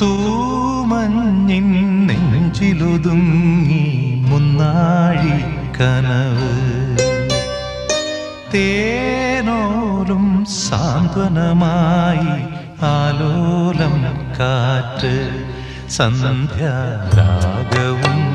തൂമഞ്ഞിൻ നെഞ്ചിലൊതുങ്ങി മുന്നാഴി കനവ്. തേനോലും സാന്ത്വനമായി ആലോലം കാറ്റ്. സന്ധ്യാരാഗവും